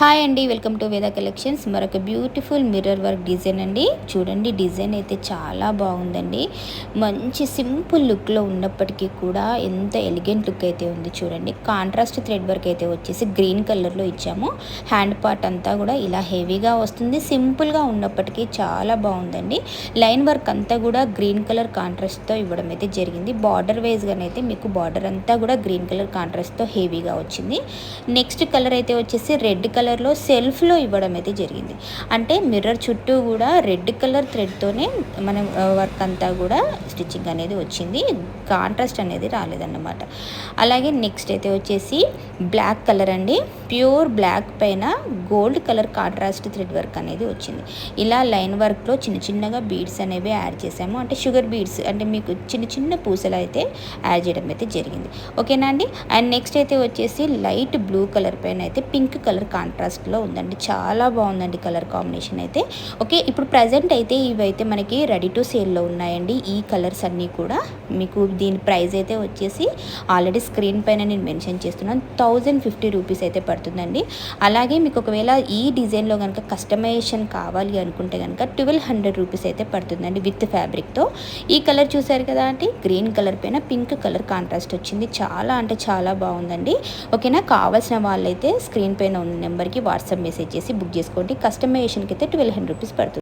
Hi అండి welcome to Veda collections. మరొక beautiful mirror work design అండి. చూడండి డిజైన్ అయితే చాలా బాగుందండి. మంచి సింపుల్ లుక్లో ఉన్నప్పటికీ కూడా ఎంత ఎలిగెంట్ లుక్ అయితే ఉంది చూడండి. కాంట్రాస్ట్ థ్రెడ్ వర్క్ అయితే వచ్చేసి గ్రీన్ కలర్లో ఇచ్చాము. హ్యాండ్ పార్ట్ అంతా కూడా ఇలా హెవీగా వస్తుంది. సింపుల్గా ఉన్నప్పటికీ చాలా బాగుందండి. లైన్ వర్క్ అంతా కూడా గ్రీన్ కలర్ కాంట్రాస్ట్తో ఇవ్వడం అయితే జరిగింది. బార్డర్ వైజ్గానైతే మీకు బార్డర్ అంతా కూడా గ్రీన్ కలర్ కాంట్రాస్ట్తో హెవీగా వచ్చింది. నెక్స్ట్ కలర్ అయితే వచ్చేసి రెడ్ కలర్ కలర్లో సెల్ఫ్లో ఇవ్వడం అయితే జరిగింది. అంటే మిర్రర్ చుట్టూ కూడా రెడ్ కలర్ థ్రెడ్తోనే మనం వర్క్ అంతా కూడా స్టిచ్చింగ్ అనేది వచ్చింది. కాంట్రాస్ట్ అనేది రాలేదన్నమాట. అలాగే నెక్స్ట్ అయితే వచ్చేసి బ్లాక్ కలర్ అండి. ప్యూర్ బ్లాక్ పైన gold colour contrast thread work అనేది వచ్చింది. ఇలా లైన్ వర్క్లో చిన్న చిన్నగా బీడ్స్ అనేవి యాడ్ చేసాము. అంటే షుగర్ బీడ్స్ అంటే మీకు చిన్న చిన్న పూసలు అయితే యాడ్ చేయడం అయితే జరిగింది. ఓకేనా అండి? అండ్ నెక్స్ట్ అయితే వచ్చేసి లైట్ బ్లూ కలర్ పైన అయితే పింక్ కలర్ కాంట్రాస్ట్ కాంట్రాస్ట్లో ఉందండి. చాలా బాగుందండి కలర్ కాంబినేషన్ అయితే. ఓకే ఇప్పుడు ప్రజెంట్ అయితే ఇవైతే మనకి రెడీ టు సేల్లో ఉన్నాయండి. ఈ కలర్స్ అన్నీ కూడా మీకు దీని ప్రైస్ అయితే వచ్చేసి ఆల్రెడీ స్క్రీన్ పైన నేను మెన్షన్ చేస్తున్నాను. థౌజండ్ ఫిఫ్టీ రూపీస్ అయితే పడుతుందండి. అలాగే మీకు ఒకవేళ ఈ డిజైన్లో కనుక కస్టమైజేషన్ కావాలి అనుకుంటే కనుక ట్వెల్వ్ హండ్రెడ్ రూపీస్ అయితే పడుతుందండి విత్ ఫ్యాబ్రిక్తో. ఈ కలర్ చూసారు కదా అంటే గ్రీన్ కలర్ పైన పింక్ కలర్ కాంట్రాస్ట్ వచ్చింది. చాలా అంటే చాలా బాగుందండి. ఓకేనా? కావాల్సిన వాళ్ళైతే స్క్రీన్ పైన ఉన్న నెంబర్కి వాట్సాప్ మెసేజ్ చేసి బుక్ చేసుకోండి. కస్టమైజేషన్కి అయితే ట్వెల్వ్ హండ్రెడ్ రూపీస్ పడుతుంది.